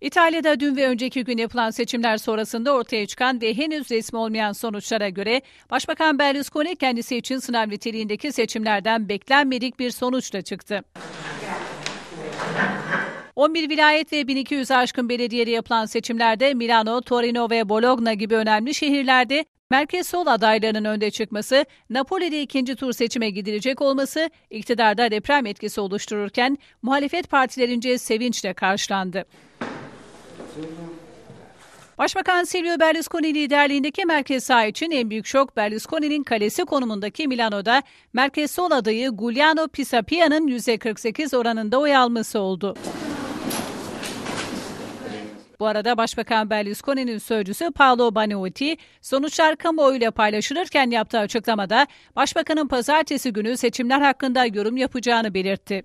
İtalya'da dün ve önceki gün yapılan seçimler sonrasında ortaya çıkan ve henüz resmi olmayan sonuçlara göre Başbakan Berlusconi kendisi için sınav niteliğindeki seçimlerden beklenmedik bir sonuçla çıktı. 11 vilayet ve 1200 aşkın belediyede yapılan seçimlerde Milano, Torino ve Bologna gibi önemli şehirlerde merkez sol adaylarının önde çıkması, Napoli'de ikinci tur seçime gidilecek olması iktidarda deprem etkisi oluştururken muhalefet partilerince sevinçle karşılandı. Başbakan Silvio Berlusconi liderliğindeki merkez sağ için en büyük şok Berlusconi'nin kalesi konumundaki Milano'da merkez sol adayı Giuliano Pisapia'nın %48 oranında oy alması oldu. Bu arada Başbakan Berlusconi'nin sözcüsü Paolo Banotti sonuçlar kamuoyuyla paylaşılırken yaptığı açıklamada Başbakanın pazartesi günü seçimler hakkında yorum yapacağını belirtti.